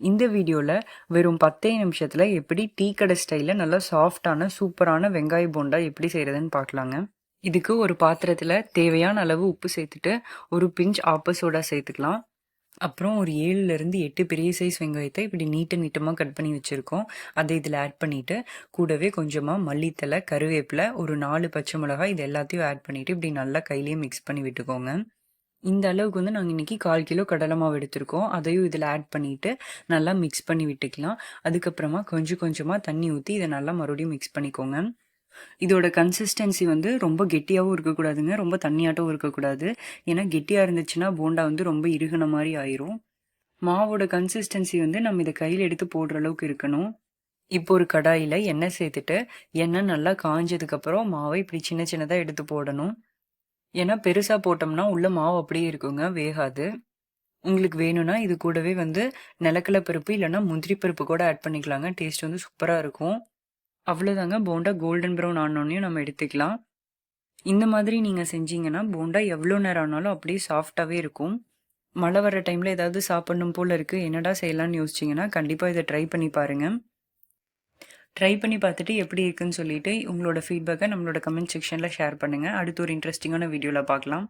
இந்த வீடியோவில் வெறும் பத்தே நிமிஷத்தில் எப்படி டீ கடை ஸ்டைலில் நல்லா சாஃப்டான சூப்பரான வெங்காய போண்டா எப்படி செய்கிறதுன்னு பார்க்கலாங்க இதுக்கு ஒரு பாத்திரத்தில் தேவையான அளவு உப்பு சேர்த்துட்டு ஒரு பிஞ்ச் ஆப்ப சோடா சேர்த்துக்கலாம். அப்புறம் ஒரு ஏழுலேருந்து எட்டு பெரிய சைஸ் வெங்காயத்தை இப்படி நீட்ட நீட்டமாக கட் பண்ணி வச்சுருக்கோம். அதை இதில் ஆட் பண்ணிவிட்டு கூடவே கொஞ்சமாக மல்லித்தலை கருவேப்பிலை ஒரு நாலு பச்சை மிளகாய் இது எல்லாத்தையும் ஆட் பண்ணிவிட்டு இப்படி நல்லா கையிலேயே மிக்ஸ் பண்ணி விட்டுக்கோங்க. இந்த அளவுக்கு வந்து நாங்கள் இன்றைக்கி கால் கிலோ கடலை மாவு எடுத்திருக்கோம். அதையும் இதில் ஆட் பண்ணிவிட்டு நல்லா மிக்ஸ் பண்ணி விட்டுக்கலாம். அதுக்கப்புறமா கொஞ்சம் கொஞ்சமாக தண்ணி ஊற்றி இதை நல்லா மறுபடியும் மிக்ஸ் பண்ணிக்கோங்க. இதோட கன்சிஸ்டன்சி வந்து ரொம்ப கெட்டியாகவும் இருக்கக்கூடாதுங்க. ரொம்ப தண்ணியாட்டும் இருக்கக்கூடாது. ஏன்னா கெட்டியாக இருந்துச்சுன்னா போண்டா வந்து ரொம்ப இறுகின மாதிரி ஆயிரும். மாவோட கன்சிஸ்டன்சி வந்து நம்ம இதை கையில் எடுத்து போடுற அளவுக்கு இருக்கணும். இப்போ ஒரு கடாயில் எண்ணெய் சேர்த்துட்டு எண்ணெய் நல்லா காஞ்சதுக்கப்புறம் மாவை இப்படி சின்ன சின்னதாக எடுத்து போடணும். ஏன்னா பெருசாக போட்டோம்னா உள்ள மாவு அப்படியே இருக்குங்க வேகாது. உங்களுக்கு வேணும்னா இது கூடவே வந்து நிலக்கடலை பருப்பு இல்லைன்னா முந்திரி பருப்பு கூட ஆட் பண்ணிக்கலாங்க. டேஸ்ட் வந்து சூப்பராக இருக்கும். அவ்வளோதாங்க போண்டா கோல்டன் ப்ரௌன் ஆனோடனையும் நம்ம எடுத்துக்கலாம். இந்த மாதிரி நீங்கள் செஞ்சீங்கன்னா போண்டா எவ்வளோ நேரம் ஆனாலும் அப்படியே சாஃப்டாகவே இருக்கும். மழை வர டைமில் ஏதாவது சாப்பிடணும் போல் இருக்குது என்னடா செய்யலாம்னு யோசிச்சிங்கன்னா கண்டிப்பாக இதை ட்ரை பண்ணி பாருங்கள் ட்ரை பண்ணி பார்த்துட்டு எப்படி இருக்குன்னு சொல்லிட்டு உங்களோட ஃபீட்பேக்கை நம்மளோட கமெண்ட் செக்ஷனில் ஷேர் பண்ணுங்கள் அடுத்து ஒரு இன்ட்ரெஸ்டிங்கான வீடியோவில் பார்க்கலாம்.